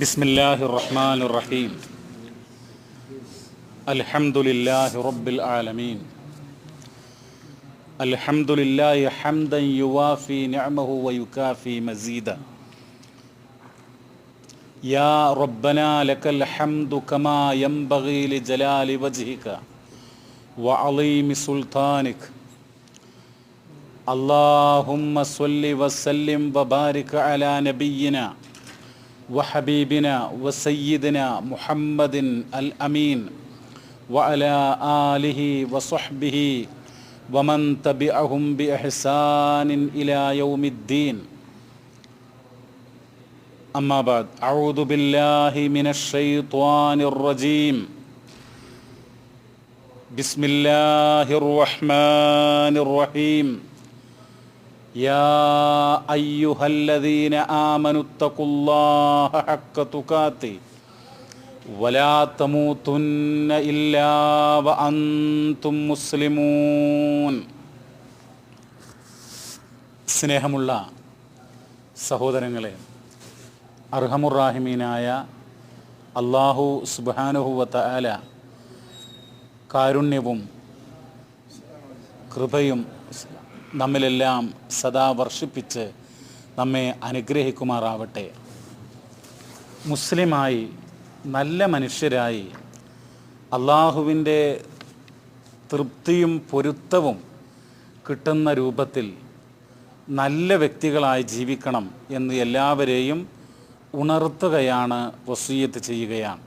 بسم الله الرحمن الرحيم. الحمد لله رب العالمين. الحمد لله حمدا يوافي نعمه ويكافي مزيدا. يا ربنا لك الحمد كما ينبغي لجلال وجهك وعظيم سلطانك. اللهم صل وسلم وبارك على نبينا وحبيبنا وسيدنا محمد الأمين وعلى آله وصحبه ومن تبعهم بإحسان إلى يوم الدين. أما بعد أعوذ بالله من الشيطان الرجيم. بسم الله الرحمن الرحيم. يا أيها الذين آمنوا اتقوا الله حق تقاته ولا تموتن إلا وأنتم مسلمون സ്നേഹമുള്ള സഹോദരങ്ങളെ അർഹമുറാഹിമീനായ അള്ളാഹു സുബാനുഹുവത്ത ആല കാരുണ്യവും കൃപയും നമ്മിലെല്ലാം സദാ വർഷിപ്പിച്ച് നമ്മെ അനുഗ്രഹിക്കുമാറാവട്ടെ. മുസ്ലിമായി നല്ല മനുഷ്യരായി അള്ളാഹുവിന്റെ തൃപ്തിയും പൊരുത്തവും കിട്ടുന്ന രൂപത്തിൽ നല്ല വ്യക്തികളായി ജീവിക്കണം എന്ന് എല്ലാവരെയും ഉണർത്തുകയാണ് വസീയത്ത് ചെയ്യുകയാണ്.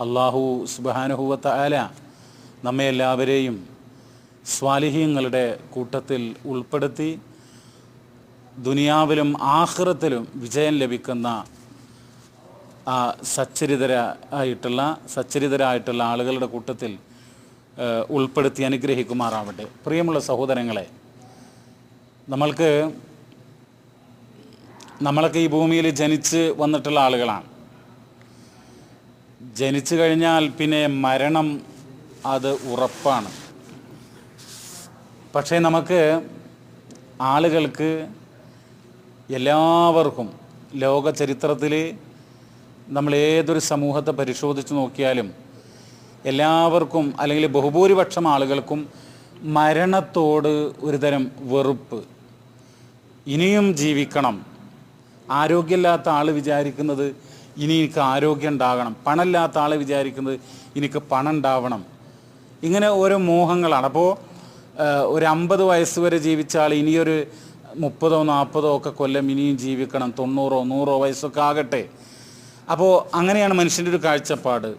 അള്ളാഹു സുബാനുഹുവത്ത ആല നമ്മെ എല്ലാവരെയും സ്വാലിഹ്യങ്ങളുടെ കൂട്ടത്തിൽ ഉൾപ്പെടുത്തി ദുനിയാവിലും ആഹ്റത്തിലും വിജയം ലഭിക്കുന്ന സച്ചരിതര ആയിട്ടുള്ള സച്ചരിതരായിട്ടുള്ള ആളുകളുടെ കൂട്ടത്തിൽ ഉൾപ്പെടുത്തി അനുഗ്രഹിക്കുമാറാവട്ടെ. പ്രിയമുള്ള സഹോദരങ്ങളെ നമ്മൾക്ക് നമ്മളൊക്കെ ഈ ഭൂമിയിൽ ജനിച്ച് വന്നിട്ടുള്ള ആളുകളാണ്. ജനിച്ചു കഴിഞ്ഞാൽ പിന്നെ മരണം അത് ഉറപ്പാണ്. പക്ഷേ നമുക്ക് ആളുകൾക്ക് എല്ലാവർക്കും ലോക ചരിത്രത്തിൽ നമ്മൾ ഏതൊരു സമൂഹത്തെ പരിശോധിച്ച് നോക്കിയാലും എല്ലാവർക്കും അല്ലെങ്കിൽ ബഹുഭൂരിപക്ഷം ആളുകൾക്കും മരണത്തോട് ഒരുതരം വെറുപ്പ്. ഇനിയും ജീവിക്കണം. ആരോഗ്യമില്ലാത്ത ആൾ വിചാരിക്കുന്നത് ഇനി എനിക്ക് ആരോഗ്യം ഉണ്ടാകണം. പണമില്ലാത്ത ആൾ വിചാരിക്കുന്നത് എനിക്ക് പണം ഉണ്ടാവണം. ഇങ്ങനെ ഓരോ മോഹങ്ങളാണ്. അപ്പോൾ ഒരു അമ്പത് വയസ്സ് വരെ ജീവിച്ചാൽ ഇനിയൊരു മുപ്പതോ നാൽപ്പതോ ഒക്കെ കൊല്ലം ഇനിയും ജീവിക്കണം തൊണ്ണൂറോ നൂറോ വയസ്സൊക്കെ ആകട്ടെ. അപ്പോൾ അങ്ങനെയാണ് മനുഷ്യന്റെ ഒരു കാഴ്ചപ്പാട്.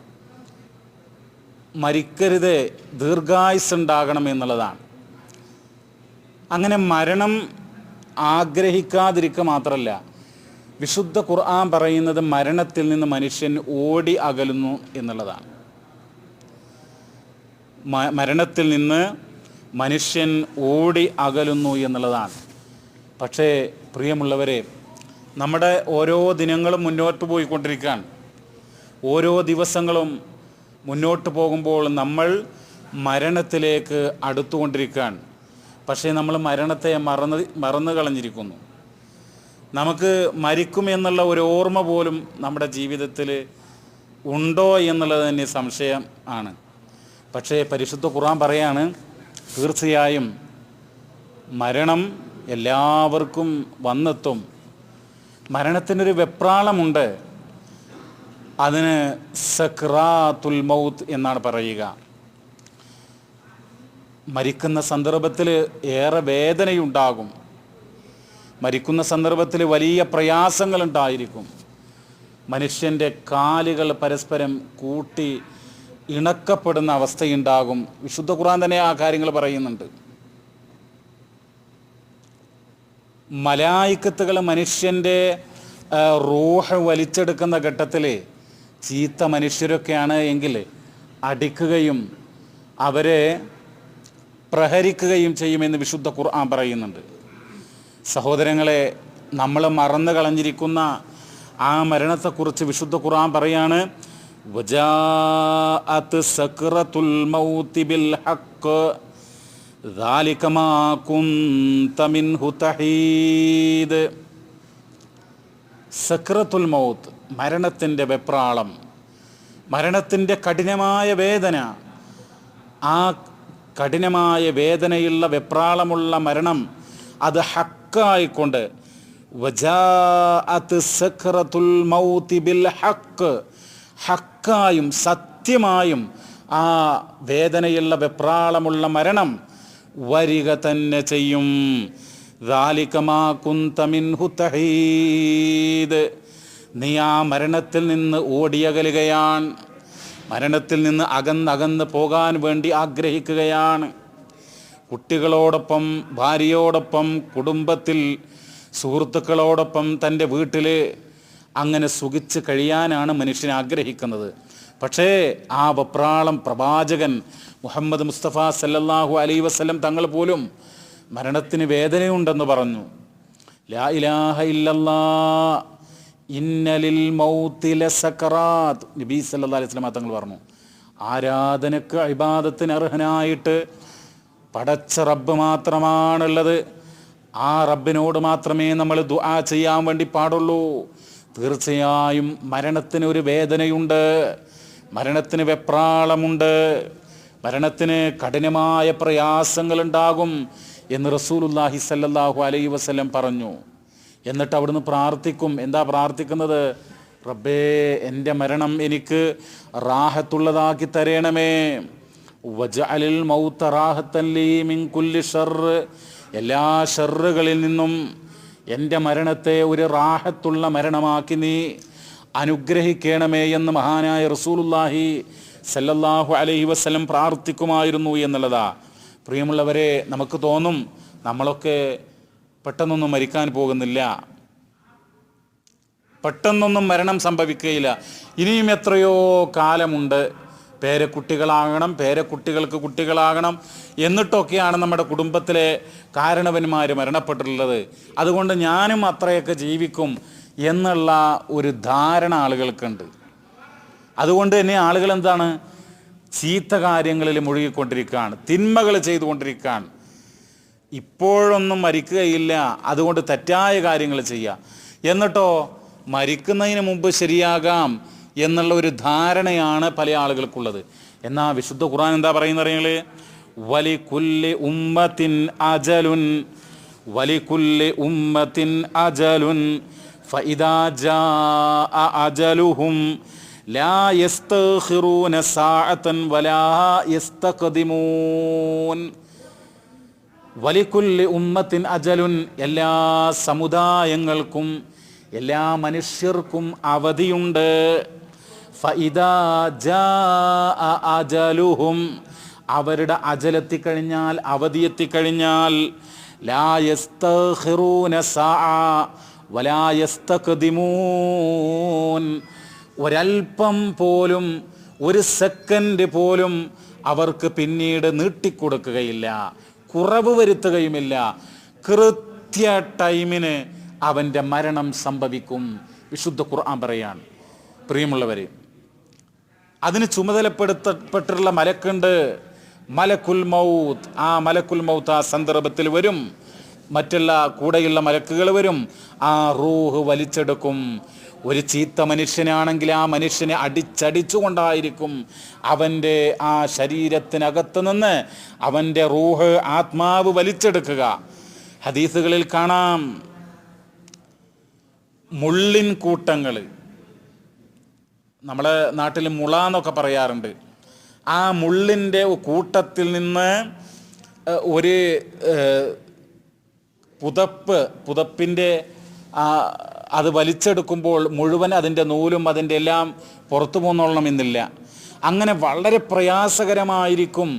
മരിക്കരുത് ദീർഘായുസ് ഉണ്ടാകണം എന്നുള്ളതാണ്. അങ്ങനെ മരണം ആഗ്രഹിക്കാതിരിക്കുക മാത്രമല്ല വിശുദ്ധ ഖുർആൻ പറയുന്നത് മരണത്തിൽ നിന്ന് മനുഷ്യൻ ഓടി അകലുന്നു എന്നുള്ളതാണ്. മരണത്തിൽ നിന്ന് മനുഷ്യൻ ഓടി അകലുന്നു എന്നുള്ളതാണ്. പക്ഷേ പ്രിയമുള്ളവരെ നമ്മുടെ ഓരോ ദിനങ്ങളും മുന്നോട്ട് പോയിക്കൊണ്ടിരിക്കുകയാണ്. ഓരോ ദിവസങ്ങളും മുന്നോട്ട് പോകുമ്പോൾ നമ്മൾ മരണത്തിലേക്ക് അടുത്തുകൊണ്ടിരിക്കുകയാണ്. പക്ഷേ നമ്മൾ മരണത്തെ മറന്ന് മറന്നു കളഞ്ഞിരിക്കുന്നു. നമുക്ക് മരിക്കും എന്നുള്ള ഒരു ഓർമ്മ പോലും നമ്മുടെ ജീവിതത്തിൽ ഉണ്ടോ എന്നുള്ളത് തന്നെ സംശയം ആണ്. പക്ഷേ പരിശുദ്ധ ഖുർആൻ പറയാണ് തീർച്ചയായും മരണം എല്ലാവർക്കും വന്നെത്തും. മരണത്തിനൊരു വെപ്രാളമുണ്ട്. അതിന് സക്രാത്തുൽ മൗത്ത് എന്നാണ് പറയുക. മരിക്കുന്ന സന്ദർഭത്തിൽ ഏറെ വേദനയുണ്ടാകും. മരിക്കുന്ന സന്ദർഭത്തിൽ വലിയ പ്രയാസങ്ങളുണ്ടായിരിക്കും. മനുഷ്യന്റെ കാലുകൾ പരസ്പരം കൂട്ടി ഇണക്കപ്പെടുന്ന അവസ്ഥയുണ്ടാകും. വിശുദ്ധ ഖുർആൻ തന്നെ ആ കാര്യങ്ങൾ പറയുന്നുണ്ട്. മലായിക്കത്തുകൾ മനുഷ്യന്റെ റൂഹ് വലിച്ചെടുക്കുന്ന ഘട്ടത്തിൽ ചീത്ത മനുഷ്യരൊക്കെയാണ് എങ്കിൽ അടിക്കുകയും അവരെ പ്രഹരിക്കുകയും ചെയ്യുമെന്ന് വിശുദ്ധ ഖുർആൻ പറയുന്നുണ്ട്. സഹോദരങ്ങളെ നമ്മൾ മറന്നു കളഞ്ഞിരിക്കുന്ന ആ മരണത്തെക്കുറിച്ച് വിശുദ്ധ ഖുർആൻ പറയാണ്. വജാഅത്ത് സക്രത്തുൽ മൗതി ബിൽ ഹഖ് ذلك ما كنت منه تحيد സക്രത്തുൽ മൗത്ത് മരണത്തിൻ്റെ വെപ്രാളം മരണത്തിൻ്റെ കഠിനമായ വേദന ആ കഠിനമായ വേദനയുള്ള വെപ്രാളമുള്ള മരണം അത് ഹക്കായിക്കൊണ്ട് വജാഅത്ത് സക്രത്തുൽ മൗത്തി ബിൽ ഹക്ക് ഹക്കായും സത്യമായും ആ വേദനയുള്ള വെപ്രാളമുള്ള മരണം വരിക തന്നെ ചെയ്യും. നീ ആ മരണത്തിൽ നിന്ന് ഓടിയകലുകയാണ്. മരണത്തിൽ നിന്ന് അകന്നകന്ന് പോകാൻ വേണ്ടി ആഗ്രഹിക്കുകയാണ്. കുട്ടികളോടൊപ്പം ഭാര്യയോടൊപ്പം കുടുംബത്തിൽ സുഹൃത്തുക്കളോടൊപ്പം തന്റെ വീട്ടിൽ അങ്ങനെ സുഖിച്ച് കഴിയാനാണ് മനുഷ്യൻ ആഗ്രഹിക്കുന്നത്. പക്ഷേ ആ വപ്രാളം പ്രവാചകൻ മുഹമ്മദ് മുസ്തഫ സല്ലല്ലാഹു അലൈ വസ്ലം തങ്ങൾ പോലും മരണത്തിന് വേദനയുണ്ടെന്ന് പറഞ്ഞു. ലാ ഇലാഹ ഇല്ലല്ലാ ഇന്നലിൽ സക്കറാത്ത് നബി സല്ലല്ലാഹു അലൈഹി വസല്ലം തങ്ങൾ പറഞ്ഞു. ആരാധനക്ക് അഭിബാദത്തിന് അർഹനായിട്ട് പടച്ച റബ്ബ് മാത്രമാണുള്ളത്. ആ റബ്ബിനോട് മാത്രമേ നമ്മൾ ദുആ ചെയ്യാൻ വേണ്ടി പാടുള്ളൂ. തീർച്ചയായും മരണത്തിന് ഒരു വേദനയുണ്ട് മരണത്തിന് വെപ്രാളമുണ്ട് മരണത്തിന് കഠിനമായ പ്രയാസങ്ങളുണ്ടാകും എന്ന് റസൂലുല്ലാഹി സല്ലാഹു അലൈ വസല്ലം പറഞ്ഞു. എന്നിട്ട് അവിടുന്ന് പ്രാർത്ഥിക്കും. എന്താ പ്രാർത്ഥിക്കുന്നത്? റബ്ബേ എന്റെ മരണം എനിക്ക് റാഹത്തുള്ളതാക്കി തരണമേ. വജഅലിൽ മൗത്ത റാഹത്തല്ലീ മിൻ കുല്ലി ഷർറ്. എല്ലാ ഷർറുകളിൽ നിന്നും എന്റെ മരണത്തെ ഒരു റാഹത്തുള്ള മരണമാക്കി നീ അനുഗ്രഹിക്കണമേ എന്ന് മഹാനായ റസൂലുല്ലാഹി സല്ലല്ലാഹു അലൈഹി വസല്ലം പ്രാർത്ഥിക്കുമായിരുന്നു എന്നുള്ളതാ. പ്രിയമുള്ളവരെ നമുക്ക് തോന്നും നമ്മളൊക്കെ പെട്ടെന്നൊന്നും മരിക്കാൻ പോകുന്നില്ല. പെട്ടെന്നൊന്നും മരണം സംഭവിക്കുകയില്ല. ഇനിയും എത്രയോ കാലമുണ്ട്. പേരക്കുട്ടികളാകണം പേരക്കുട്ടികൾക്ക് കുട്ടികളാകണം എന്നിട്ടൊക്കെയാണ് നമ്മുടെ കുടുംബത്തിലെ കാരണവന്മാർ മരണപ്പെട്ടിട്ടുള്ളത്. അതുകൊണ്ട് ഞാനും അത്രയൊക്കെ ജീവിക്കും എന്നുള്ള ഒരു ധാരണ ആളുകൾക്കുണ്ട്. അതുകൊണ്ട് തന്നെ ആളുകൾ എന്താണ് ചീത്ത കാര്യങ്ങളിൽ മുഴുകിക്കൊണ്ടിരിക്കുകയാണ് തിന്മകൾ ചെയ്തുകൊണ്ടിരിക്കുകയാണ്. ഇപ്പോഴൊന്നും മരിക്കുകയില്ല അതുകൊണ്ട് തെറ്റായ കാര്യങ്ങൾ ചെയ്യുക. എന്നിട്ടോ മരിക്കുന്നതിന് മുമ്പ് ശരിയാകാം എന്നുള്ള ഒരു ധാരണയാണ് പല ആളുകൾക്കുള്ളത്. എന്നാൽ വിശുദ്ധ ഖുർആൻ എന്താ പറയുന്നത് അറിയങ്ങൾ വലി കുല്ലി ഉമ്മത്തിൻ അജലുൻ വലി കുല്ലി ഉമ്മത്തിൻ അജലുൻ വലിക്കുല്ലി ഉമ്മത്തിൻ അജലുൻ എല്ലാ സമുദായങ്ങൾക്കും എല്ലാ മനുഷ്യർക്കും അവധിയുണ്ട്. അജലുഹും. അവരുടെ അജലെത്തിക്കഴിഞ്ഞാൽ അവധി അവധിയെത്തി യസ്തഖദിമൂൻ. ഒരൽപ്പം പോലും ഒരു സെക്കൻഡ് പോലും അവർക്ക് പിന്നീട് നീട്ടിക്കൊടുക്കുകയില്ല. കുറവ് വരുത്തുകയുമില്ല. കൃത്യ ടൈമിന് അവന്റെ മരണം സംഭവിക്കും. വിശുദ്ധ ഖുർആൻ പറയാണ്. പ്രിയമുള്ളവർ അതിന് ചുമതലപ്പെടുത്തപ്പെട്ടിട്ടുള്ള മലക്കുണ്ട് മലക്കുൽ മൗത്ത്. ആ മലക്കുൽ മൗത്ത് ആ സന്ദർഭത്തിൽ വരും. മറ്റുള്ള കൂടെയുള്ള മലക്കുകൾ വരും. ആ റൂഹ് വലിച്ചെടുക്കും. ഒരു ചീത്ത മനുഷ്യനാണെങ്കിൽ ആ മനുഷ്യനെ അടിച്ചടിച്ചുകൊണ്ടായിരിക്കും അവന്റെ ആ ശരീരത്തിനകത്ത് നിന്ന് അവന്റെ റൂഹ് ആത്മാവ് വലിച്ചെടുക്കുക. ഹദീസുകളിൽ കാണാം. മുള്ളിൻ കൂട്ടങ്ങൾ. നമ്മളെ നാട്ടിൽ മുള എന്നൊക്കെ പറയാറുണ്ട്. ആ മുള്ളിന്റെ കൂട്ടത്തിൽ നിന്ന് ഒരു പുതപ്പ് പുതപ്പിന്റെ അത് വലിച്ചെടുക്കുമ്പോൾ മുഴുവൻ അതിന്റെ നൂലും അതിന്റെ എല്ലാം പുറത്തു പോന്നോളണമെന്നില്ല. അങ്ങനെ വളരെ പ്രയാസകരമായിരിക്കും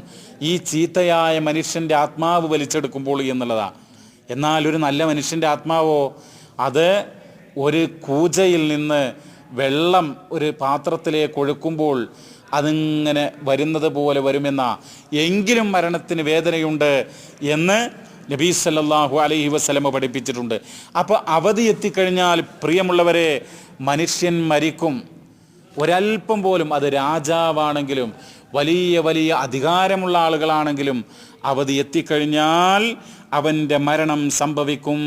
ഈ ചീത്തയായ മനുഷ്യന്റെ ആത്മാവ് വലിച്ചെടുക്കുമ്പോൾ എന്നുള്ളതാണ് എന്നാൽ ഒരു നല്ല മനുഷ്യന്റെ ആത്മാവോ? അത് ഒരു കൂജയിൽ നിന്ന് വെള്ളം ഒരു പാത്രത്തിലേക്ക് ഒഴുക്കുമ്പോൾ അതിങ്ങനെ വരുന്നത് പോലെ വരുമെന്ന. എങ്കിലും മരണത്തിന് വേദനയുണ്ട് എന്ന് നബീ സല്ലാഹു അലൈഹി വസ്ലമ പഠിപ്പിച്ചിട്ടുണ്ട്. അപ്പോൾ അവധി എത്തിക്കഴിഞ്ഞാൽ പ്രിയമുള്ളവരെ മനുഷ്യൻ മരിക്കും. ഒരല്പം പോലും അത് രാജാവാണെങ്കിലും വലിയ വലിയ അധികാരമുള്ള ആളുകളാണെങ്കിലും അവധി എത്തിക്കഴിഞ്ഞാൽ അവന്റെ മരണം സംഭവിക്കും.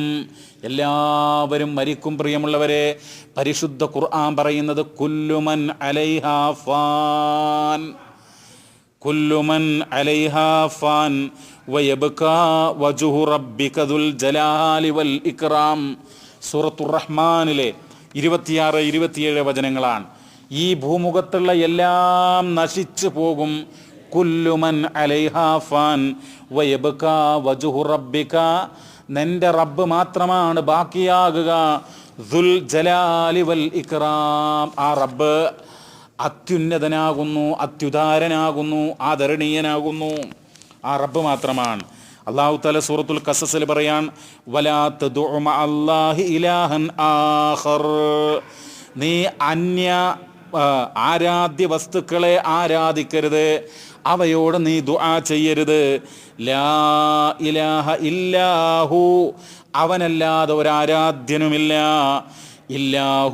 എല്ലാവരും മരിക്കും പ്രിയമുള്ളവരെ. പരിശുദ്ധ ഖുർആൻ പറയുന്നത് കുല്ലുമൻ അലൈഹാ ഫാൻ. കുല്ലുമൻ അലൈഹാ ഫാൻ. വജുഹു റബ്ബിക ദുൽ ജലാലി വൽ ഇക്റാം സൂറത്തുർ റഹ്മാനിലെ ഇരുപത്തിയാറ് ഇരുപത്തിയേഴ് വചനങ്ങളാണ്. ഈ ഭൂമുഖത്തുള്ള എല്ലാം നശിച്ചു പോകും. കുല്ലുമൻ അലൈഹാ ഫാൻ. വയബ്കാ വജുഹു റബ്ബിക. നിന്റെ റബ്ബ് മാത്രമാണ് ബാക്കിയാകുക. ദുൽ ജലാലി വൽ ഇക്രാം. ആ റബ്ബ് അത്യുന്നതനാകുന്നു അത്യുദാരനാകുന്നു ആദരണീയനാകുന്നു. ആ റബ്ബ് മാത്രമാണ്. അള്ളാഹു തല സൂറത്തുൽ കസസിൽ പറയാൻ വലാത്ത് ഇലാഹൻ ആഖർ. നീ അന്യ ആരാധ്യ വസ്തുക്കളെ ആരാധിക്കരുത്. അവയോട് നീ ദുആ ചെയ്യരുത്. ലാ ഇലാഹ ഇല്ലാഹു. അവനല്ലാതെ ഒരാരാധ്യനുമില്ല. ഇല്ലാ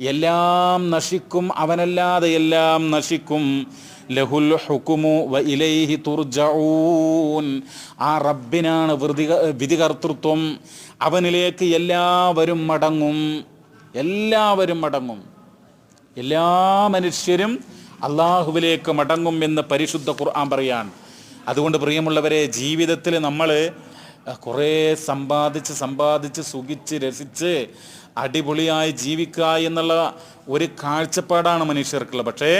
എല്ലാം നശിക്കും അവനല്ലാതെ എല്ലാം നശിക്കും. ലഹുൽ ഹുക്കുമു വ ഇലൈഹി തുർജഊൻ. ആ റബ്ബിനാണ് വൃതി വിധികർത്തൃത്വം. അവനിലേക്ക് എല്ലാവരും മടങ്ങും. എല്ലാവരും മടങ്ങും. എല്ലാ മനുഷ്യരും അള്ളാഹുവിലേക്ക് മടങ്ങും എന്ന് പരിശുദ്ധ ഖുർആൻ പറയാണ്. അതുകൊണ്ട് പ്രിയമുള്ളവരെ ജീവിതത്തിൽ നമ്മൾ കുറേ സമ്പാദിച്ച് സമ്പാദിച്ച് സുഖിച്ച് രസിച്ച് അടിപൊളിയായി ജീവിക്കുക എന്നുള്ള ഒരു കാഴ്ചപ്പാടാണ് മനുഷ്യർക്കുള്ളത്. പക്ഷേ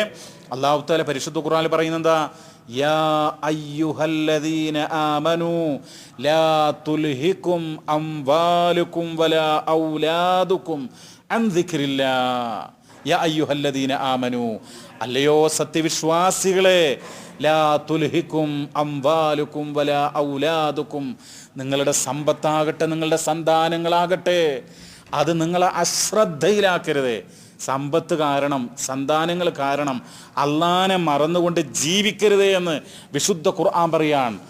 അള്ളാഹു താല പരിശുദ്ധ ഖുർആനിൽ പറയുന്നത് എന്താ അൻ ദിക്രില്ലാ. ആമനു. അല്ലയോ സത്യവിശ്വാസികളെ ലാ തുൽഹിക്കും അംവാലുക്കും വല ഔലാദുക്കും. നിങ്ങളുടെ സമ്പത്താകട്ടെ നിങ്ങളുടെ സന്താനങ്ങളാകട്ടെ അത് നിങ്ങളെ അശ്രദ്ധയിലാക്കരുത്. സമ്പത്ത് കാരണം സന്താനങ്ങൾ കാരണം അള്ളാനെ മറന്നുകൊണ്ട് ജീവിക്കരുതേ എന്ന് വിശുദ്ധ ഖുർആൻ പറയാൻ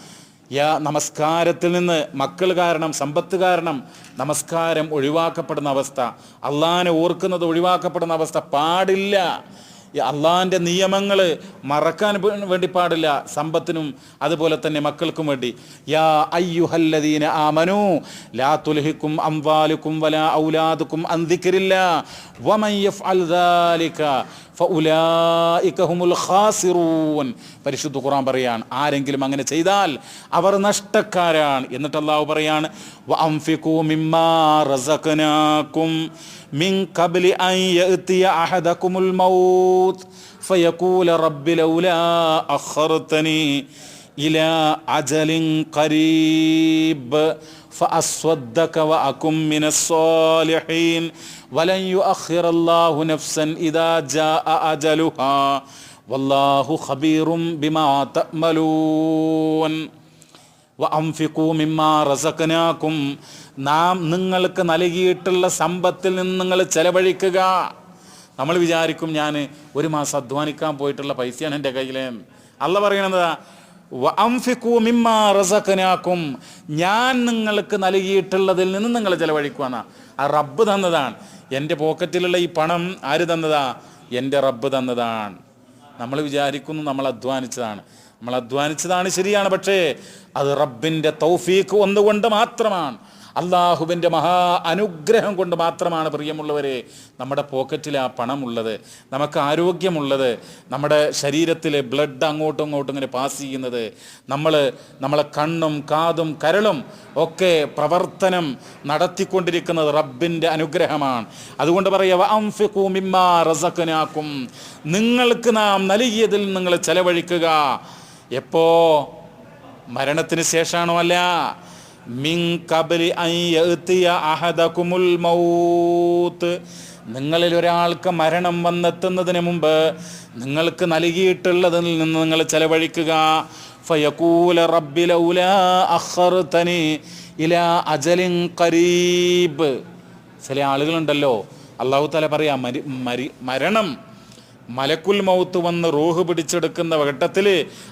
യാ നമസ്കാരത്തിൽ നിന്ന് മക്കൾ കാരണം സമ്പത്ത് കാരണം നമസ്കാരം ഒഴിവാക്കപ്പെടുന്ന അവസ്ഥ. അള്ളാഹാനെ ഓർക്കുന്നത് ഒഴിവാക്കപ്പെടുന്ന അവസ്ഥ പാടില്ല. അള്ളാഹിന്റെ നിയമങ്ങൾ മറക്കാൻ വേണ്ടി പാടില്ല സമ്പത്തിനും അതുപോലെ തന്നെ മക്കൾക്കും വേണ്ടി. യാ അയ്യുഹല്ലദീന ആമനു ലാ തുൽഹിക്കും അംവാലുക്കും വലാ ഔലാദുക്കും അന്തിക്കരില്ല വമയ്യഫ് യഫ്അൽ പരിശുദ്ധ ഖുറാൻ പറയാണ് ആരെങ്കിലും അങ്ങനെ ചെയ്താൽ അവർ നഷ്ടക്കാരാണ്. എന്നിട്ട് അള്ളാഹു പറയാണ് ഇലാ അജലിൻ ഖരീബ്. فأصدق وأكن من الصالحين ولن يؤخر الله نفسا إذا جاء أجلها والله خبير بما تأملون വഅംഫിഖൂ മിമ്മാ റസഖനാകും നാം നിങ്ങൾക്ക് നൽകിയിട്ടുള്ള സമ്പത്തിൽ നിന്ന് നിങ്ങൾ ചെലവഴിക്കുക നമ്മൾ വിചാരിക്കും ഞാൻ ഒരു മാസം അധ്വാനിക്കാൻ പോയിട്ടുള്ള പൈസയാണ് എൻ്റെ കയ്യിൽ അല്ല പറയണത് വഅംഫിഖൂ മിമ്മാ റസഖനാകും. ഞാൻ നിങ്ങൾക്ക് നൽകിയിട്ടുള്ളതിൽ നിന്ന് നിങ്ങൾ ചെലവഴിക്കുവാന്ന ആ റബ്ബ് തന്നതാണ്. എന്റെ പോക്കറ്റിലുള്ള ഈ പണം ആര് തന്നതാ? എന്റെ റബ്ബ് തന്നതാണ്. നമ്മൾ വിചാരിക്കുന്നു നമ്മൾ അധ്വാനിച്ചതാണ്. നമ്മൾ അധ്വാനിച്ചതാണ് ശരിയാണ് പക്ഷേ അത് റബ്ബിന്റെ തൗഫീഖ് ഒന്നുകൊണ്ട് മാത്രമാണ്. അള്ളാഹുവിന്റെ മഹാ അനുഗ്രഹം കൊണ്ട് മാത്രമാണ് പ്രിയമുള്ളവരെ നമ്മുടെ പോക്കറ്റിൽ ആ പണമുള്ളത് നമുക്ക് ആരോഗ്യമുള്ളത് നമ്മുടെ ശരീരത്തിൽ ബ്ലഡ് അങ്ങോട്ടും ഇങ്ങോട്ടും ഇങ്ങനെ പാസ് ചെയ്യുന്നത് നമ്മൾ നമ്മളെ കണ്ണും കാതും കരളും ഒക്കെ പ്രവർത്തനം നടത്തിക്കൊണ്ടിരിക്കുന്നത് റബ്ബിന്റെ അനുഗ്രഹമാണ്. അതുകൊണ്ട് പറയുക നിങ്ങൾക്ക് നാം നൽകിയതിൽ നിങ്ങൾ ചെലവഴിക്കുക. എപ്പോ? മരണത്തിന് ശേഷമാണോ അല്ല? നിങ്ങളിൽ ഒരാൾക്ക് മരണം വന്നെത്തുന്നതിന് മുമ്പ് നിങ്ങൾക്ക് നൽകിയിട്ടുള്ളതിൽ നിന്ന് നിങ്ങൾ ചെലവഴിക്കുക. ഫയക്കൂല റബ്ബി ലൗലാ അഖർതനി ഇല അജലിൻ കരീബ് ചില ആളുകളുണ്ടല്ലോ അള്ളാഹു തല പറയാ മരി മരി മരണം മലക്കുൽ മൗത്ത് വന്ന് റൂഹ് പിടിച്ചെടുക്കുന്ന ഘട്ടത്തിൽ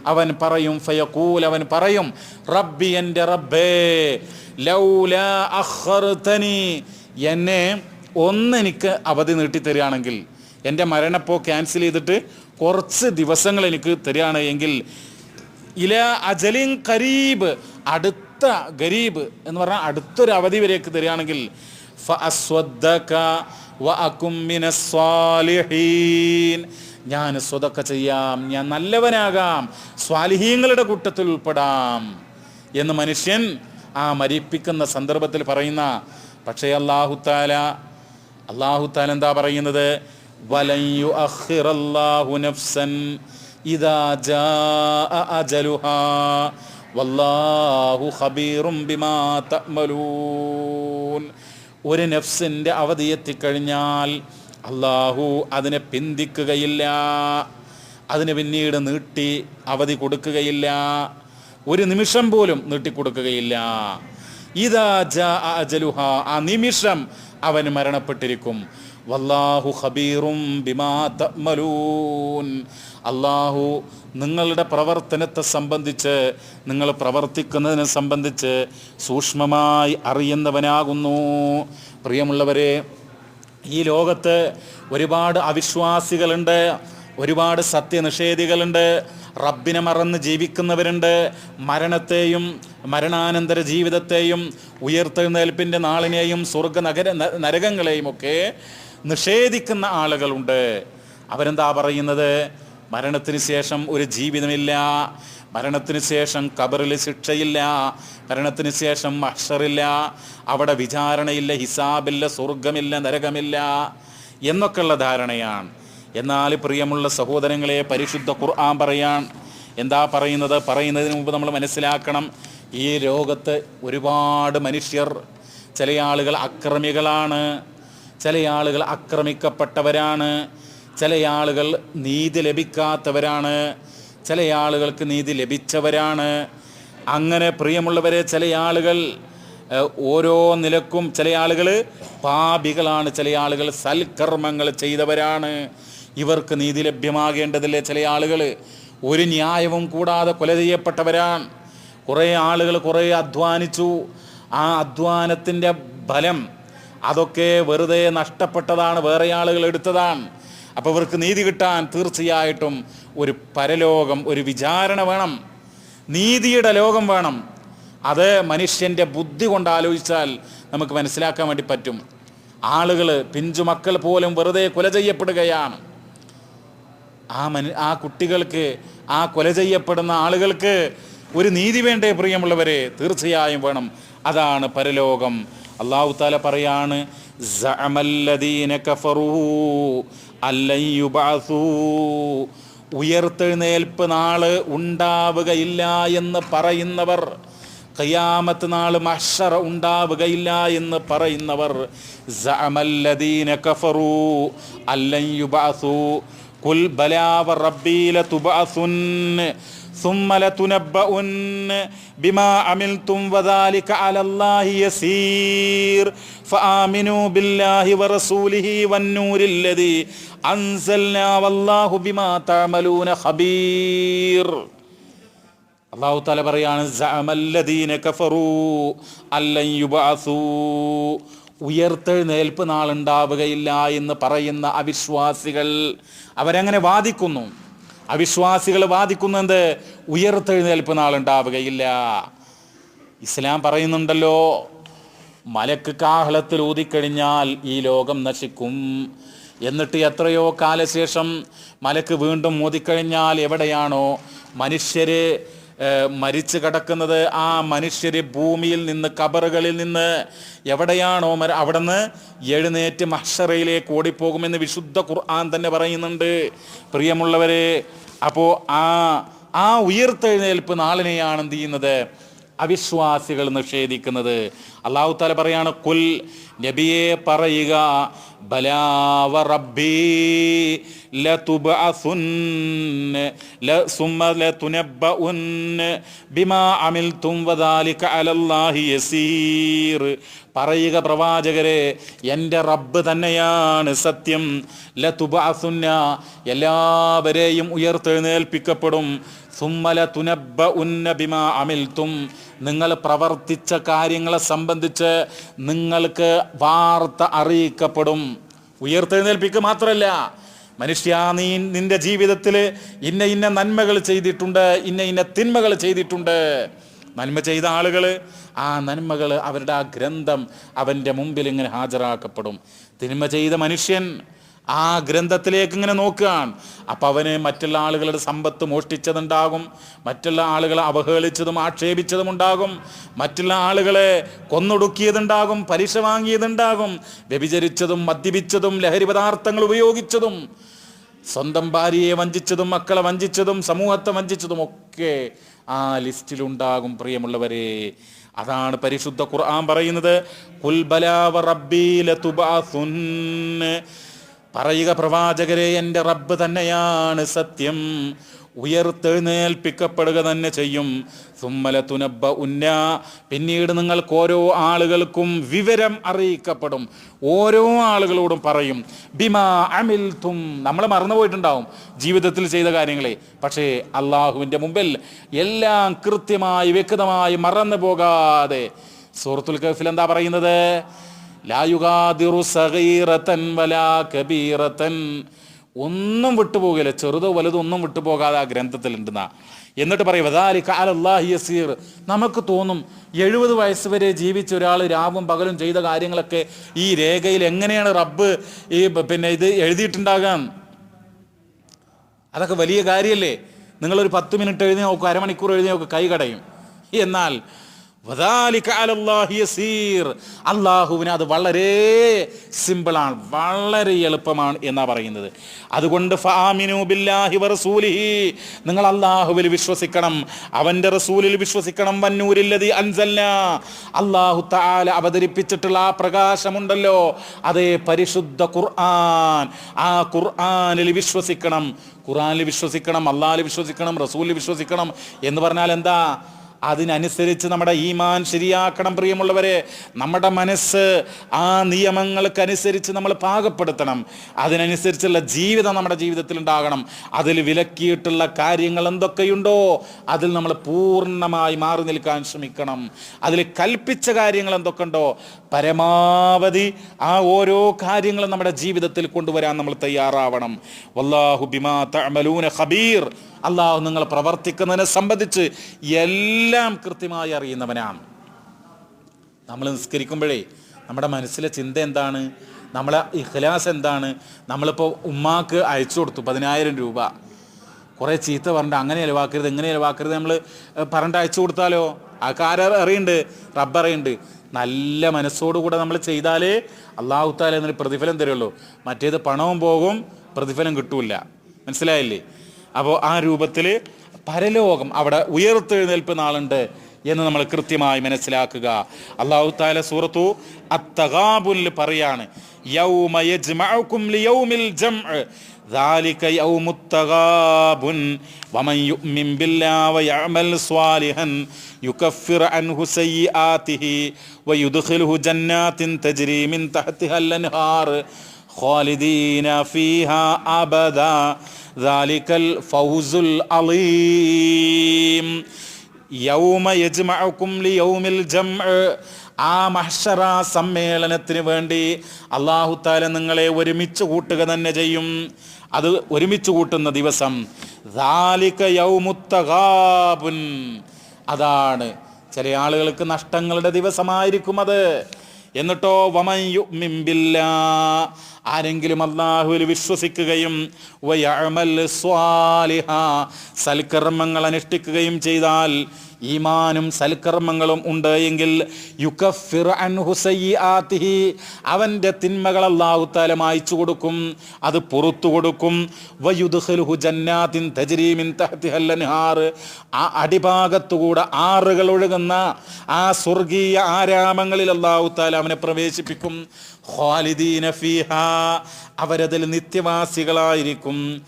അവൻ പറയും ഫയക്കൂൽ അവൻ പറയും റബ്ബി എന്റെ റബ്ബേ ലൗലാ അഖർതനി എന്നെ ഒന്നെനിക്ക് അവധി നീട്ടി തരികയാണെങ്കിൽ എന്റെ മരണപ്പോ ക്യാൻസൽ ചെയ്തിട്ട് കുറച്ച് ദിവസങ്ങൾ എനിക്ക് തരികയാണ് എങ്കിൽ ഇല അജലിൻ കരീബ് അടുത്ത ഗരീബ് എന്ന് പറഞ്ഞാൽ അടുത്തൊരു അവധി വരേക്ക് തരികയാണെങ്കിൽ വഅകും മിനസ്സാലിഹീൻ ഞാൻ സ്വതൊക്കെ ചെയ്യാം. ഞാൻ നല്ലവനാകാം. സ്വാലിഹീങ്ങളുടെ കൂട്ടത്തിൽ ഉൾപ്പെടാം. എന്ന് മനുഷ്യൻ ആ മരിപ്പിക്കുന്ന സന്ദർഭത്തിൽ പറയുന്ന പക്ഷേ അള്ളാഹുത്താല അള്ളാഹുത്താല എന്താ പറയുന്നത്? വലയു നഫ്സൻ അജലുഹാ. വല്ലാഹു ഖബീറും ബിമാ ഒരു നഫ്സിന്റെ അവധി എത്തിക്കഴിഞ്ഞാൽ അള്ളാഹു അതിനെ പിന്തിക്കുകയില്ല. അതിന് പിന്നീട് നീട്ടി അവധി കൊടുക്കുകയില്ല. ഒരു നിമിഷം പോലും നീട്ടിക്കൊടുക്കുകയില്ല ഇതാ ജ ആ നിമിഷം അവൻ മരണപ്പെട്ടിരിക്കും. വല്ലാഹു ഖബീറും ബിമാ തമലൂൻ അള്ളാഹു നിങ്ങളുടെ പ്രവർത്തനത്തെ സംബന്ധിച്ച് നിങ്ങൾ പ്രവർത്തിക്കുന്നതിനെ സംബന്ധിച്ച് സൂക്ഷ്മമായി അറിയുന്നവനാകുന്നു. പ്രിയമുള്ളവരെ ഈ ലോകത്ത് ഒരുപാട് അവിശ്വാസികളുണ്ട് ഒരുപാട് സത്യനിഷേധികളുണ്ട് റബ്ബിനെ മറന്ന് ജീവിക്കുന്നവരുണ്ട്. മരണത്തെയും മരണാനന്തര ജീവിതത്തെയും ഉയർത്തെഴുന്നേൽപ്പിന്റെ നാളിനെയും സ്വർഗ നഗര നരകങ്ങളെയും ഒക്കെ നിഷേധിക്കുന്ന ആളുകളുണ്ട്. അവരെന്താ പറയുന്നത്? മരണത്തിന് ശേഷം ഒരു ജീവിതമില്ല. മരണത്തിന് ശേഷം കബറിൽ ശിക്ഷയില്ല. മരണത്തിന് ശേഷം അക്ഷറില്ല. അവിടെ വിചാരണയില്ല ഹിസാബില്ല സ്വർഗമില്ല നരകമില്ല എന്നൊക്കെയുള്ള ധാരണയാണ്. എന്നാൽ പ്രിയമുള്ള സഹോദരങ്ങളെ പരിശുദ്ധ ഖുർആൻ പറയാൻ എന്താ പറയുന്നത്? പറയുന്നതിന് മുമ്പ് നമ്മൾ മനസ്സിലാക്കണം ഈ ലോകത്ത് ഒരുപാട് മനുഷ്യർ ചില ആളുകൾ അക്രമികളാണ്. ചില ആളുകൾ ആക്രമിക്കപ്പെട്ടവരാണ്. ചില ആളുകൾ നീതി ലഭിക്കാത്തവരാണ്. ചില ആളുകൾക്ക് നീതി ലഭിച്ചവരാണ്. അങ്ങനെ പ്രിയമുള്ളവരെ ചില ആളുകൾ ഓരോ നിലക്കും ചില ആളുകൾ പാപികളാണ്. ചില ആളുകൾ സൽക്കർമ്മങ്ങൾ ചെയ്തവരാണ്. ഇവർക്ക് നീതി ലഭ്യമാകേണ്ടതില്ലേ? ചില ആളുകൾ ഒരു ന്യായവും കൂടാതെ കൊല ചെയ്യപ്പെട്ടവരാണ്. കുറേ ആളുകൾ കുറേ അധ്വാനിച്ചു. ആ അധ്വാനത്തിന്റെ ഫലം അതൊക്കെ വെറുതെ നഷ്ടപ്പെട്ടതാണ് വേറെ ആളുകൾ എടുത്തതാണ്. അപ്പോൾ ഇവർക്ക് നീതി കിട്ടാൻ തീർച്ചയായിട്ടും ഒരു പരലോകം ഒരു വിചാരണ വേണം. നീതിയുടെ ലോകം വേണം. അത് മനുഷ്യന്റെ ബുദ്ധി കൊണ്ട് ആലോചിച്ചാൽ നമുക്ക് മനസ്സിലാക്കാൻ വേണ്ടി പറ്റും. ആളുകൾ പിഞ്ചു മക്കൾ പോലും വെറുതെ കൊല ചെയ്യപ്പെടുകയാണ്. ആ മനു ആ കുട്ടികൾക്ക് ആ കൊല ചെയ്യപ്പെടുന്ന ആളുകൾക്ക് ഒരു നീതി വേണ്ടേ പ്രിയമുള്ളവരെ? തീർച്ചയായും വേണം. അതാണ് പരലോകം. അള്ളാഹു താല പറയാണ്. ഉയർത്തെഴുന്നേൽപ്പ് നാൾ ഉണ്ടാവുകയില്ല എന്ന് പറയുന്നവർ കയ്യാമത്ത് നാൾ മഷർ ഉണ്ടാവുകയില്ല എന്ന് പറയുന്നവർ സഅമല്ലദീന കഫറൂ റബ്ബീല യുബഅസൂ ഖുൽ ബലാ വറബ്ബീ ലതുബഅസുൻ ثم لتنبؤن بما عملتم وذلك على الله يسير فآمنوا بالله ورسوله والنور الذي أنزلنا والله بما تعملون خبير അള്ളാഹു താല പറയാണ് "സഅമല്ലദീന കഫറൂ അല്ലൻ യുബഅസൂ." ഉയർത്തെഴുന്നേൽപ്പ് നാളുണ്ടാവുകയില്ല എന്ന് പറയുന്ന അവിശ്വാസികൾ അവരങ്ങനെ വാദിക്കുന്നു അവിശ്വാസികൾ വാദിക്കുന്നത് ഉയർത്തെഴുന്നേൽപ്പ് നാളുണ്ടാവുകയില്ല ഇസ്ലാം പറയുന്നുണ്ടല്ലോ മലക്ക് കാഹളത്തിൽ ഊതിക്കഴിഞ്ഞാൽ ഈ ലോകം നശിക്കും. എന്നിട്ട് എത്രയോ കാലശേഷം മലക്ക് വീണ്ടും ഊതിക്കഴിഞ്ഞാൽ എവിടെയാണോ മനുഷ്യര് മരിച്ചു കിടക്കുന്നത്? ആ മനുഷ്യര് ഭൂമിയിൽ നിന്ന് കബറുകളിൽ നിന്ന് എവിടെയാണോ മര നിന്ന് എഴുന്നേറ്റ് മഹ്ഷറയിലേക്ക് ഓടിപ്പോകുമെന്ന് വിശുദ്ധ ഖുർആൻ തന്നെ പറയുന്നുണ്ട്. പ്രിയമുള്ളവരെ അപ്പോൾ ആ ആ ഉയർത്തെഴുന്നേൽപ്പ് നാളിനെയാണ് എന്ത് ചെയ്യുന്നത്? അവിശ്വാസികൾ നിഷേധിക്കുന്നത്. അള്ളാഹു താല പറയാണ് കുൽ നബിയെ പറയുക പറയുക പ്രവാചകരെ എന്റെ റബ്ബ് തന്നെയാണ് സത്യം. ലതുബഅസുന്ന എല്ലാവരെയും ഉയർത്തെഴുന്നേൽപ്പിക്കപ്പെടും. സുമ്മല തുനബ്ബ ഉന്ന ബിമാ നിങ്ങൾ പ്രവർത്തിച്ച കാര്യങ്ങളെ സംബന്ധിച്ച് നിങ്ങൾക്ക് വാർത്ത അറിയിക്കപ്പെടും. ഉയർത്തെഴുന്നേൽപ്പിക്കുക മാത്രമല്ല മനുഷ്യ നീ നിന്റെ ജീവിതത്തിൽ ഇന്ന ഇന്ന നന്മകൾ ചെയ്തിട്ടുണ്ട് ഇന്ന ഇന്ന തിന്മകൾ ചെയ്തിട്ടുണ്ട്. നന്മ ചെയ്ത ആളുകൾ ആ നന്മകൾ അവരുടെ ആ ഗ്രന്ഥം അവന്റെ മുമ്പിൽ ഇങ്ങനെ ഹാജരാക്കപ്പെടും. തിന്മ ചെയ്ത മനുഷ്യൻ ആ ഗ്രന്ഥത്തിലേക്ക് ഇങ്ങനെ നോക്കുകയാണ്. അപ്പം അവന് മറ്റുള്ള ആളുകളുടെ സമ്പത്ത് മോഷ്ടിച്ചതുണ്ടാകും. മറ്റുള്ള ആളുകളെ അവഹേളിച്ചതും ആക്ഷേപിച്ചതും ഉണ്ടാകും മറ്റുള്ള ആളുകളെ കൊന്നൊടുക്കിയതുണ്ടാകും. പലിശ വാങ്ങിയതുണ്ടാകും. വ്യഭിചരിച്ചതും മദ്യപിച്ചതും ലഹരി പദാർത്ഥങ്ങൾ ഉപയോഗിച്ചതും സ്വന്തം ഭാര്യയെ വഞ്ചിച്ചതും മക്കളെ വഞ്ചിച്ചതും സമൂഹത്തെ വഞ്ചിച്ചതും ഒക്കെ ആ ലിസ്റ്റിലുണ്ടാകും പ്രിയമുള്ളവരെ. അതാണ് പരിശുദ്ധ ഖുർആൻ പറയുന്നത് കുൽബലാവ പറയുക പ്രവാചകരെ എന്റെ റബ്ബ് തന്നെയാണ് സത്യം. ഉയർത്തെഴുന്നേൽപ്പിക്കപ്പെടുക തന്നെ ചെയ്യും. സുമ്മല തുനബ്ബ ഉന്ന പിന്നീട് നിങ്ങൾക്ക് ഓരോ ആളുകൾക്കും വിവരം അറിയിക്കപ്പെടും. ഓരോ ആളുകളോടും പറയും ബിമാ അമിൽ തും നമ്മൾ മറന്നുപോയിട്ടുണ്ടാവും ജീവിതത്തിൽ ചെയ്ത കാര്യങ്ങളെ. പക്ഷേ അള്ളാഹുവിന്റെ മുമ്പിൽ എല്ലാം കൃത്യമായി വ്യക്തമായി മറന്നു പോകാതെ. സുഹൃത്തുൽ കഫിൽ എന്താ പറയുന്നത്? ലായുഗാദിറു സഹീറത്തൻ വലാ കബീറത്തൻ ഒന്നും വിട്ടുപോകില്ല. ചെറുതോ വലുതോ ഒന്നും വിട്ടുപോകാതെ ആ ഗ്രന്ഥത്തിലുണ്ടെന്ന. എന്നിട്ട് പറയും വദാലി കാലല്ലാഹി യസീർ. നമുക്ക് തോന്നും എഴുപത് വയസ്സ് വരെ ജീവിച്ച ഒരാൾ രാവും പകലും ചെയ്ത കാര്യങ്ങളൊക്കെ ഈ രേഖയിൽ എങ്ങനെയാണ് റബ്ബ് ഈ പിന്നെ ഇത് എഴുതിയിട്ടുണ്ടാകാൻ അതൊക്കെ വലിയ കാര്യമല്ലേ നിങ്ങളൊരു പത്ത് മിനിറ്റ് എഴുതി നോക്കും അരമണിക്കൂർ എഴുതി നോക്കും കൈ കടയും. എന്നാൽ വദാലിക അള്ളാഹുവിന് അത് വളരെ സിമ്പിളാണ് വളരെ എളുപ്പമാണ് എന്നാ പറയുന്നത്. അതുകൊണ്ട് നിങ്ങൾ അള്ളാഹുവിൽ വിശ്വസിക്കണം. അവന്റെ റസൂലിൽ വിശ്വസിക്കണം. വന്നൂരില്ലതി അള്ളാഹു താല അവതരിപ്പിച്ചിട്ടുള്ള ആ പ്രകാശമുണ്ടല്ലോ. അതേ പരിശുദ്ധ ഖുർആൻ. ആ ഖുർആനിൽ വിശ്വസിക്കണം. ഖുർആനിൽ വിശ്വസിക്കണം അള്ളാഹിൽ വിശ്വസിക്കണം റസൂലിൽ വിശ്വസിക്കണം എന്ന് പറഞ്ഞാൽ എന്താ? അതിനനുസരിച്ച് നമ്മുടെ ഈമാൻ ശരിയാക്കണം പ്രിയമുള്ളവരെ. നമ്മുടെ മനസ്സ് ആ നിയമങ്ങൾക്കനുസരിച്ച് നമ്മൾ പാകപ്പെടുത്തണം. അതിനനുസരിച്ചുള്ള ജീവിതം നമ്മുടെ ജീവിതത്തിൽ ഉണ്ടാകണം. അതിൽ വിലക്കിയിട്ടുള്ള കാര്യങ്ങൾ എന്തൊക്കെയുണ്ടോ അതിൽ നമ്മൾ പൂർണമായി മാറി നിൽക്കാൻ ശ്രമിക്കണം. അതിൽ കൽപ്പിച്ച കാര്യങ്ങൾ എന്തൊക്കെ ഉണ്ടോ പരമാവധി ആ ഓരോ കാര്യങ്ങളും നമ്മുടെ ജീവിതത്തിൽ കൊണ്ടുവരാൻ നമ്മൾ തയ്യാറാവണം. വല്ലാഹു ബിമാ തഅമലൂന ഖബീർ. അള്ളാഹു നിങ്ങൾ പ്രവർത്തിക്കുന്നതിനെ സംബന്ധിച്ച് എല്ലാം കൃത്യമായി അറിയുന്നവനാണ്. നമ്മൾ നിസ്കരിക്കുമ്പോഴേ നമ്മുടെ മനസ്സിലെ ചിന്ത എന്താണ്? നമ്മളെ ഇഖ്ലാസ് എന്താണ്? നമ്മളിപ്പോൾ ഉമ്മാക്ക് അയച്ചു കൊടുത്തു പതിനായിരം രൂപ. കുറേ ചീത്ത പറഞ്ഞിട്ട് അങ്ങനെ ചിലവാക്കരുത് എങ്ങനെ ചിലവാക്കരുത് നമ്മൾ പറഞ്ഞിട്ട് അയച്ചു കൊടുത്താലോ? ആ കാര അറിയുന്നുണ്ട് റബ്ബറിയുണ്ട് നല്ല മനസ്സോടുകൂടെ നമ്മൾ ചെയ്താലേ അള്ളാഹുത്താലേ താല എന്നൊരു പ്രതിഫലം തരുള്ളൂ. മറ്റേത് പണവും പോകും പ്രതിഫലം കിട്ടൂല. മനസ്സിലായില്ലേ? അപ്പോൾ ആ രൂപത്തിൽ പരലോകം അവിടെ ഉയർത്തെഴുന്നേൽപ്പ് നാളുണ്ട് എന്ന് നമ്മൾ കൃത്യമായി മനസ്സിലാക്കുക അള്ളാഹു താല സൂറത്തു അത്തഗാബുൽ പറയാണ് യൗമ യജ്മഉകും ലിയൗമിൽ ജംഅ് ذلك يوم التغابن ومن يؤمن بالله ويعمل صالحا يكفر عنه سيئاته ويدخله جنات تجري من تحتها الانهار خالدين فيها ابدا ذلك الفوز العظيم യൗമ യജ്മഅകും ലിയൗമിൽ ജംഅ് ആ മഹ്ഷറ സമ്മേളനത്തിന് വേണ്ടി അള്ളാഹു താല നിങ്ങളെ ഒരുമിച്ച് കൂട്ടുക തന്നെ ചെയ്യും അത് ഒരുമിച്ച് കൂട്ടുന്ന ദിവസം ذَلِكَ يَوْمُ التَّغَابُنِ. അതാണ് ചില ആളുകൾക്ക് നഷ്ടങ്ങളുടെ ദിവസമായിരിക്കും അത് എന്നിട്ടോ ബില്ലാ. ആരെങ്കിലും അള്ളാഹുവിൽ വിശ്വസിക്കുകയും വയമൽ സ്വാലിഹ സൽക്കർമ്മങ്ങൾ അനുഷ്ഠിക്കുകയും ചെയ്താൽ ഈമാനും സൽക്കർമ്മങ്ങളും ഉണ്ട് എങ്കിൽ യുക്കഫിർ അൻഹു സയ്യിആതിഹി. അവന്റെ തിന്മകൾ അല്ലാഹു തആല മായ്ച്ചു കൊടുക്കും അത് പുറത്തു കൊടുക്കും. വയുദ്ഖിലുഹു ജന്നാത്തിൻ തജരീമിൻ മിൻ തഹ്തിഹൽ ആ അടിഭാഗത്തുകൂടെ ആറുകൾ ഒഴുകുന്ന ആ സ്വർഗീയ ആരാമങ്ങളിൽ അല്ലാഹു തആല അവനെ പ്രവേശിപ്പിക്കും. ഖാലിദീന ഫീഹാ. അവരതിൽ നിത്യവാസികളായിരിക്കും.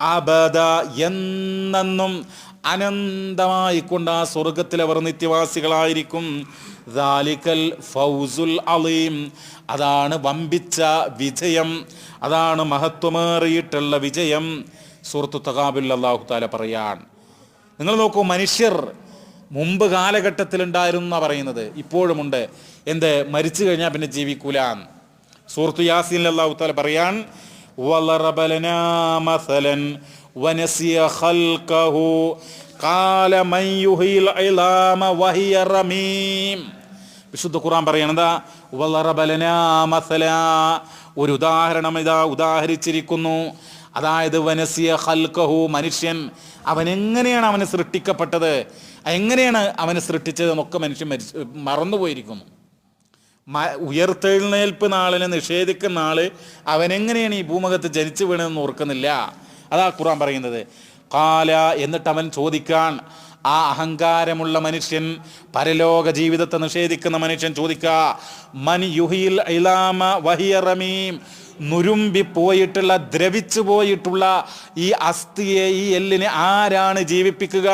അബദ എന്നെന്നും അനന്തമായിക്കൊണ്ട് ആ സ്വർഗത്തിൽ അവർ നിത്യവാസികളായിരിക്കും. ദാലിക്കൽ ഫൗസുൽ അലീം. അതാണ് വമ്പിച്ച വിജയം. അതാണ് മഹത്വമേറിയിട്ടുള്ള വിജയം. സുഹൃത്തു തകാബുൽ അള്ളാഹു താല പറയാൻ. നിങ്ങൾ നോക്കൂ മനുഷ്യർ മുമ്പ് കാലഘട്ടത്തിലുണ്ടായിരുന്നു പറയുന്നത്. ഇപ്പോഴുമുണ്ട്. എന്ത്? മരിച്ചു കഴിഞ്ഞാൽ പിന്നെ ജീവിക്കൂലാൻ സൂറത്തു യാസീൻ അള്ളാഹു താല പറയാൻ മസലൻ ونسي خلقه قال من يحيي العظام وهي رميم വിശുദ്ധ ഖുർആൻ പറയണതാ വളറബലനാ മസല ഒരു ഉദാഹരണം ഇതാ ഉദാഹരിച്ചിരിക്കുന്നു അതായത് വനസിയ ഹൽക്കഹു മനുഷ്യൻ അവൻ എങ്ങനെയാണ് അവന് സൃഷ്ടിക്കപ്പെട്ടത് എങ്ങനെയാണ് അവനെ സൃഷ്ടിച്ചത് എന്നൊക്കെ മനുഷ്യൻ മരിച്ചു മറന്നുപോയിരിക്കുന്നു മ- ഉയർത്തെഴുന്നേൽപ്പ് നാളിനെ നിഷേധിക്കുന്ന ആള് അവനെങ്ങനെയാണ് ഈ ഭൂമുഖത്ത് ജനിച്ചു വീണതെന്ന് ഓർക്കുന്നില്ല അതാ ഖുർആൻ പറയുന്നത്. കാല എന്നിട്ട് അവൻ ചോദിക്കാൻ ആ അഹങ്കാരമുള്ള മനുഷ്യൻ പരലോക ജീവിതത്തെ നിഷേധിക്കുന്ന മനുഷ്യൻ ചോദിക്കുക മൻ യുഹിൽ ഇലാമ വഹിയ റമീം. നുരുമ്പി പോയിട്ടുള്ള ദ്രവിച്ചു പോയിട്ടുള്ള ഈ അസ്ഥിയെ ഈ എല്ലിനെ ആരാണ് ജീവിപ്പിക്കുക?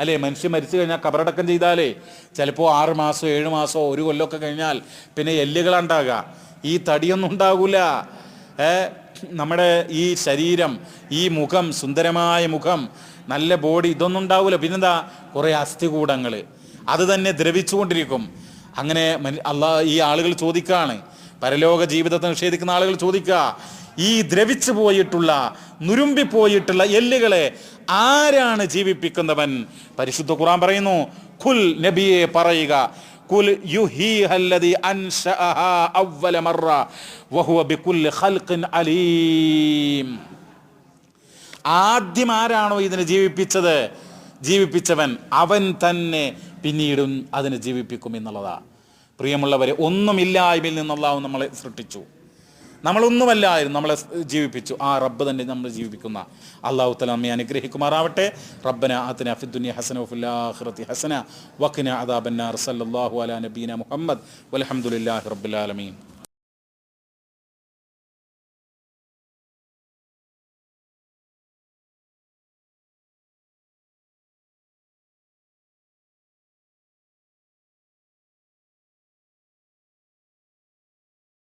അല്ലേ മനുഷ്യൻ മരിച്ചു കഴിഞ്ഞാൽ കബറടക്കം ചെയ്താലേ ചിലപ്പോൾ ആറ് മാസമോ ഏഴ് മാസമോ ഒരു കൊല്ലമൊക്കെ കഴിഞ്ഞാൽ പിന്നെ എല്ലുകളുണ്ടാകുക ഈ തടിയൊന്നും ഉണ്ടാകൂല. നമ്മുടെ ഈ ശരീരം ഈ മുഖം സുന്ദരമായ മുഖം നല്ല ബോഡി ഇതൊന്നും ഉണ്ടാവില്ല പിന്നെന്താ? കുറേ അസ്ഥികൂടങ്ങൾ അത് തന്നെ ദ്രവിച്ചുകൊണ്ടിരിക്കും. അങ്ങനെ അള്ളാ ഈ ആളുകൾ ചോദിക്കുകയാണ് പരലോക ജീവിതത്തെ നിഷേധിക്കുന്ന ആളുകൾ ചോദിക്കുക ഈ ദ്രവിച്ചു പോയിട്ടുള്ള നുരുമ്പി പോയിട്ടുള്ള എല്ലുകളെ ആരാണ് ജീവിപ്പിക്കുന്നവൻ? പരിശുദ്ധ ഖുർആൻ പറയുന്നു ഖുൽ നബിയെ പറയുക. കുൽ യുഹീഹല്ലദി ആദ്യം ആരാണോ ഇതിനെ ജീവിപ്പിച്ചത്? ജീവിപ്പിച്ചവൻ അവൻ തന്നെ പിന്നീടും അതിനെ ജീവിപ്പിക്കും എന്നുള്ളതാ. പ്രിയമുള്ളവരെ ഒന്നുമില്ലായ്മയിൽ നിന്നുള്ള നമ്മളെ സൃഷ്ടിച്ചു. നമ്മളൊന്നുമല്ലായിരുന്നു നമ്മളെ ജീവിപ്പിച്ചു. ആ റബ്ബ് തന്നെ നമ്മൾ ജീവിപ്പിക്കുന്ന അള്ളാഹു തല നമ്മെ അനുഗ്രഹിക്കുമാറാവട്ടെ. റബ്ബന അത്തന ഫിദ്ദുനിയ ഹസന ഫുല്ലാഹ്റത്തി ഹസന വഖിന അദാബന്നാർ. സല്ലല്ലാഹു അലാ നബീന മുഹമ്മദ്. വൽഹംദുലില്ലാഹി റബ്ബുലാലമീൻ